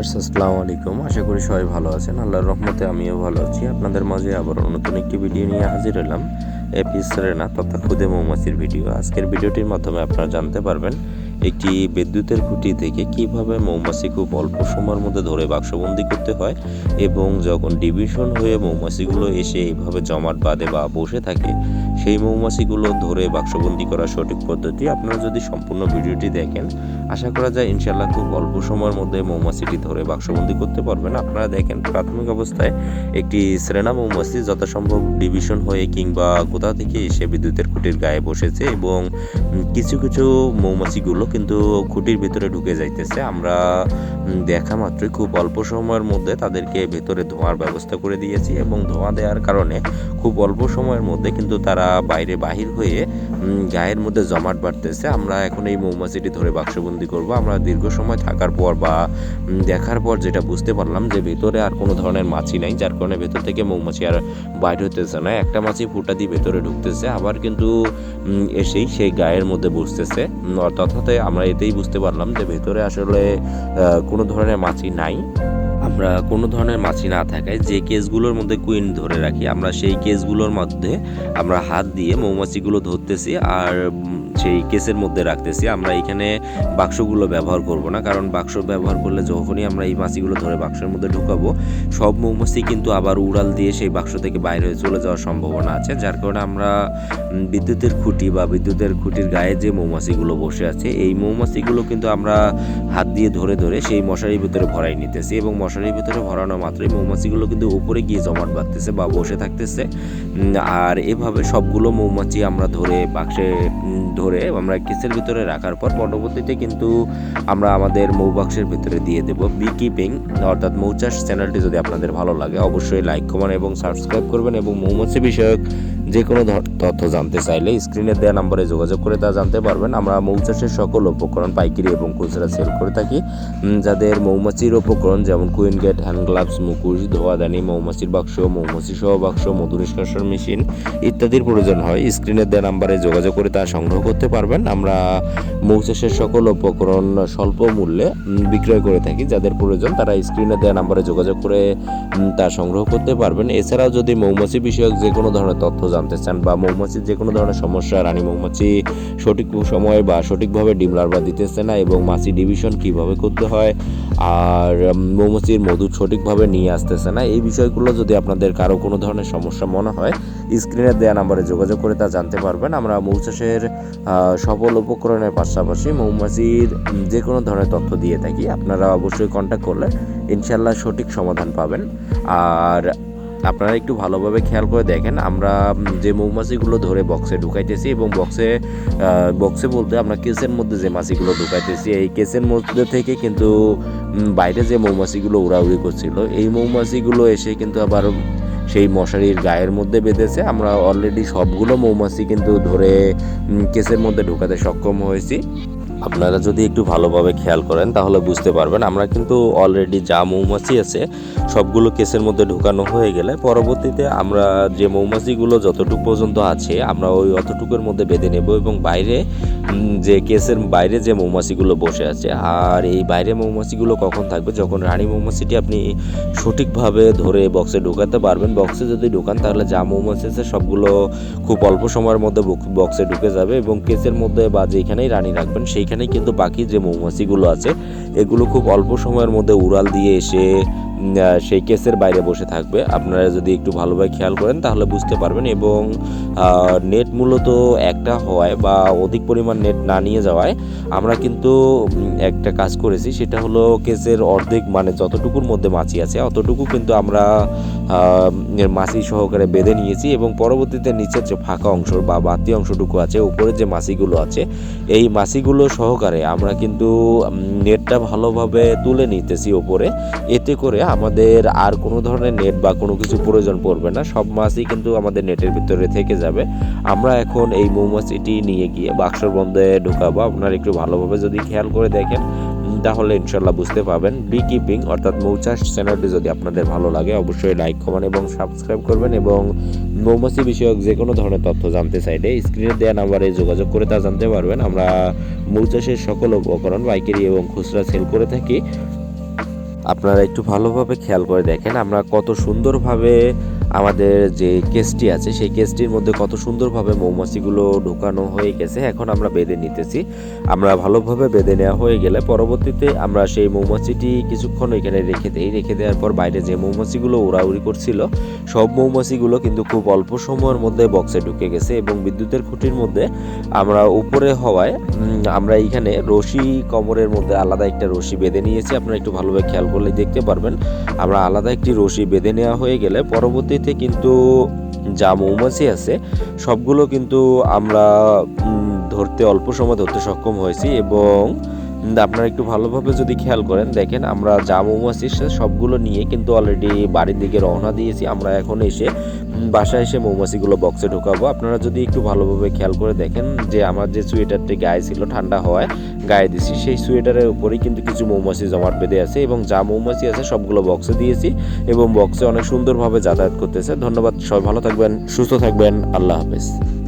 Viewers, আসসালামু আলাইকুম। আশা করি সবাই ভালো আছেন। আল্লাহর রহমতে আমিও ভালো আছি। আপনাদের মাঝে আবার নতুন একটি ভিডিও নিয়ে হাজির হলাম। এপিস রেনা তথা খুদে মৌমাছির ভিডিও। আজকের ভিডিওটির মাধ্যমে আপনারা জানতে পারবেন, একটি বিদ্যুতের খুঁটি থেকে কীভাবে মৌমাছি খুব অল্প সময়ের মধ্যে ধরে বাক্সবন্দি করতে হয় এবং যখন ডিভিশন হয়ে মৌমাছিগুলো এসে এইভাবে জমাট বাঁধে বা বসে থাকে সেই মৌমাছিগুলো ধরে বাক্সবন্দি করার সঠিক পদ্ধতি আপনারা যদি সম্পূর্ণ ভিডিওটি দেখেন, আশা করা যায় ইনশাল্লাহ খুব অল্প সময়ের মধ্যে মৌমাছিটি ধরে বাক্সবন্দি করতে পারবেন। আপনারা দেখেন প্রাথমিক অবস্থায় একটি শ্রেণা মৌমাছি যথাসম্ভব ডিভিশন হয়ে কিংবা কোথা থেকে এসে বিদ্যুতের খুঁটির গায়ে বসেছে এবং কিছু কিছু মৌমাছিগুলো কিন্তু খুঁটির ভিতরে ঢুকে যাইতেছে। আমরা দেখা মাত্রই খুব অল্প সময়ের মধ্যে তাদেরকে ভেতরে ধোঁয়ার ব্যবস্থা করে দিয়েছি এবং ধোঁয়া দেওয়ার কারণে খুব অল্প সময়ের মধ্যে কিন্তু তারা বাইরে বাহির হয়ে গায়ের মধ্যে জমাট বাড়তেছে আমরা এখন এই মৌমাছিটি ধরে বাক্সবন্দি করব। আমরা দীর্ঘ সময় থাকার পর বা দেখার পর যেটা বুঝতে পারলাম যে ভেতরে আর কোনো ধরনের মাছি নাই, যার কারণে ভেতর থেকে মৌমাছি আর বাইর হতেছে না। একটা মাছি ফুটা দিয়ে ভেতরে ঢুকতেছে, আবার কিন্তু এসেই সেই গায়ের মধ্যে বসতেছে। অর্থাৎ আমরা এতেই বুঝতে পারলাম যে ভেতরে আসলে কোনো ধরনের মাছি নাই। আমরা কোনো ধরনের মাছি না থাকায় যে কেসগুলোর মধ্যে কুইন ধরে রাখি, আমরা সেই কেসগুলোর মধ্যে আমরা হাত দিয়ে মৌমাছিগুলো ধরতেছি আর সেই কেসের মধ্যে রাখতেছি। আমরা এখানে বাক্সগুলো ব্যবহার করব না কারণ বাক্স ব্যবহার করলে যখনই আমরা এই মাছিগুলো ধরে বাক্সের মধ্যে ঢুকাবো সব মৌমাছি কিন্তু আবার উড়াল দিয়ে সেই বাক্স থেকে বাইরে হয়ে চলে যাওয়ার সম্ভাবনা আছে যার কারণে আমরা বিদ্যুতের খুঁটি বা বিদ্যুতের খুঁটির গায়ে যে মৌমাছিগুলো বসে আছে এই মৌমাছিগুলো কিন্তু আমরা হাত দিয়ে ধরে ধরে সেই মশারির ভিতরে ভরাই নিতেছি এবং মশারির ভিতরে ভরানো মাত্রই মৌমাছিগুলো কিন্তু উপরে গিয়ে জমাট বাঁধতেছে বা বসে থাকতেছে। আর এভাবে সবগুলো মৌমাছি আমরা ধরে বাক্সে উম, ধরে আমরা কেসের ভিতরে রাখার পর পরবর্তীতে কিন্তু আমরা আমাদের মৌবাক্সের ভিতরে দিয়ে দেবো বি কিপিং অর্থাৎ মৌচাষ চ্যানেলটি যদি আপনাদের ভালো লাগে, অবশ্যই লাইক কমেন্ট এবং সাবস্ক্রাইব করবেন এবং মৌমাছি বিষয়ক যে কোনো তথ্য জানতে চাইলে স্ক্রিনে দেওয়া নম্বরে যোগাযোগ করে তা জানতে পারবেন। আমরা মৌচাষের সকল উপকরণ, পাইকারি এবং খুচরা সেল করে থাকি। যাদের মৌমাছির উপকরণ যেমন কুইন গেট হ্যান্ড গ্লাভস মুখোশ ধোয়াদানি, মৌমাছির বাক্স মৌমাছি সহ বাক্স মধু নিষ্কাশন মেশিন ইত্যাদির প্রয়োজন হয়, স্ক্রিনে দেওয়া নাম্বারে যোগাযোগ করে তা সংগ্রহ করতে পারবেন। আমরা মৌচাষের সকল উপকরণ স্বল্প মূল্যে বিক্রয় করে থাকি। যাদের প্রয়োজন তারা স্ক্রিনে দেওয়া নাম্বারে যোগাযোগ করে তা সংগ্রহ করতে পারবেন। এছাড়াও যদি মৌমাছি বিষয়ক যে কোনো ধরনের তথ্য জানতে চান বা মৌমাছির যে কোনো ধরনের সমস্যা, রানী মৌমাছি সঠিক সময়ে বা সঠিকভাবে ডিম, লার্ভা দিতেছে না এবং মাছি ডিভিশন কীভাবে করতে হয় আর মৌমাছির মধু সঠিকভাবে নিয়ে আসতেছে না, এই বিষয়গুলো যদি আপনাদের কারও কোনো ধরনের সমস্যা মনে হয়, স্ক্রিনে দেওয়া নাম্বারে যোগাযোগ করে তা জানতে পারবেন। আমরা মৌচাষের সকল উপকরণের পাশাপাশি মৌমাছির যে কোনো ধরনের তথ্য দিয়ে থাকি, আপনারা অবশ্যই কন্ট্যাক্ট করলে ইনশাল্লাহ সঠিক সমাধান পাবেন। আর আপনারা একটু ভালোভাবে খেয়াল করে দেখেন, আমরা যে মৌমাছিগুলো ধরে বক্সে ঢুকাইতেছি এবং বক্সে বক্সে বলতে আমরা কেসের মধ্যে যে মাছিগুলো ঢুকাইতেছি, এই কেসের মধ্যে থেকে কিন্তু বাইরে যে মৌমাছিগুলো উড়াউড়ি করছিল, এই মৌমাছিগুলো এসে কিন্তু আবার সেই মশারির গায়ের মধ্যে বেঁধেছে। আমরা অলরেডি সবগুলো মৌমাছি কিন্তু ধরে কেসের মধ্যে ঢোকাতে সক্ষম হয়েছি। আপনারা যদি একটু ভালোভাবে খেয়াল করেন, তাহলে বুঝতে পারবেন। আমরা কিন্তু অলরেডি যা মৌমাছি আছে, সবগুলো কেসের মধ্যে ঢুকানো হয়ে গেলে পরবর্তীতে আমরা যে মৌমাছিগুলো যতটুকু পর্যন্ত আছে, আমরা ওই অতটুকুর মধ্যে বেঁধে নেব এবং বাইরে যে কেসের বাইরে যে মৌমাছিগুলো বসে আছে, আর এই বাইরে মৌমাছিগুলো কখন থাকবে, যখন রানী মৌমাছিটি আপনি সঠিকভাবে ধরে বক্সে ঢোকাতে পারবেন বক্সে যদি ঢোকান, তাহলে যা মৌমাছি আছে সবগুলো খুব অল্প সময়ের মধ্যে বক- বক্সে ঢুকে যাবে এবং কেসের মধ্যে বা যেখানেই রানী রাখবেন সেইখানেই কিন্তু বাকি যে মৌমাছিগুলো আছে, এগুলো খুব অল্প সময়ের মধ্যে উড়াল দিয়ে এসে সেই কেসের বাইরে বসে থাকবে। আপনারা যদি একটু ভালোভাবে খেয়াল করেন তাহলে বুঝতে পারবেন এবং নেট মূলত একটা হওয়ায় বা অধিক পরিমাণ নেট না নিয়ে যাওয়ায় আমরা কিন্তু একটা কাজ করেছি, সেটা হলো কেসের অর্ধেক মানে যতটুকুর মধ্যে মাছি আছে, অতটুকু কিন্তু আমরা মাছি সহকারে বেঁধে নিয়েছি এবং পরবর্তীতে নিচের যে ফাঁকা অংশ বা বাতি অংশটুকু আছে উপরে যে মাছিগুলো আছে, এই মাছিগুলো সহকারে আমরা কিন্তু নেটটা ভালোভাবে তুলে নিতেছি ওপরে। এতে করে আমাদের আর কোনো ধরনের নেট বা কোনো কিছু প্রয়োজন পড়বে না। সব মাছই কিন্তু আমাদের নেটের ভিতরে থেকে যাবে। আমরা এখন এই মৌমাছিটি নিয়ে গিয়ে বাক্সর বন্ধে ঢুকাবো। আপনারা একটু ভালোভাবে যদি খেয়াল করে দেখেন তাহলে ইনশাল্লাহ বুঝতে পারবেন। বি কিপিং অর্থাৎ মৌচাষ চ্যানেলটি যদি আপনাদের ভালো লাগে, অবশ্যই লাইক কমেন্ট এবং সাবস্ক্রাইব করবেন এবং মৌমাছি বিষয়ক যে কোনো ধরনের তথ্য জানতে চাইলে স্ক্রিনে দেওয়া নাম্বারে যোগাযোগ করে তা জানতে পারবেন। আমরা মৌচাষের সকল উপকরণ, পাইকারি এবং খুচরা সেল করে থাকি। আপনারা একটু ভালোভাবে খেয়াল করে দেখেন, আমরা কত সুন্দরভাবে আমাদের যে কেসটি আছে, সেই কেসটির মধ্যে কত সুন্দরভাবে মৌমাছিগুলো ঢোকানো হয়ে গেছে, এখন আমরা বেঁধে নিতেছি। আমরা ভালোভাবে বেঁধে নেওয়া হয়ে গেলে পরবর্তীতে আমরা সেই মৌমাছিটি কিছুক্ষণ এখানে রেখে দেই। রেখে দেওয়ার পর বাইরে যে মৌমাছিগুলো উড়াউড়ি করছিল, সব মৌমাছিগুলো কিন্তু খুব অল্প সময়ের মধ্যে বক্সে ঢুকে গেছে এবং বিদ্যুতের খুঁটির মধ্যে আমরা উপরে হওয়ায় আমরা এইখানে রশি কোমরের মধ্যে আলাদা একটা রশি বেঁধে নিয়েছি। আপনারা একটু ভালোভাবে খেয়াল করলে দেখতে পারবেন। আমরা আলাদা একটি রশি বেঁধে নেওয়া হয়ে গেলে পরবর্তীতে কিন্তু যা মৌমাছি আছে, সবগুলো কিন্তু আমরা ধরতে অল্প সময় ধরতে সক্ষম হয়েছি এবং আপনারা একটু ভালোভাবে যদি খেয়াল করেন, দেখেন আমরা যা মৌমাছি সবগুলো নিয়ে কিন্তু অলরেডি বাড়ির দিকে রওনা দিয়েছি। আমরা এখন এসে বাসায় এসে মৌমাছিগুলো বক্সে ঢোকাবো। আপনারা যদি একটু ভালোভাবে খেয়াল করে দেখেন যে আমার যে সোয়েটারটি গায়ে ছিল ঠান্ডা হওয়ায় গায়ে দিয়েছি সেই সোয়েটারের উপরেই কিন্তু কিছু মৌমাছি জমাট বেঁধে আছে এবং যা মৌমাছি আছে সবগুলো বক্সে দিয়েছি এবং বক্সে অনেক সুন্দরভাবে যাতায়াত করতেছে। ধন্যবাদ, সবাই ভালো থাকবেন, সুস্থ থাকবেন। আল্লাহ হাফেজ।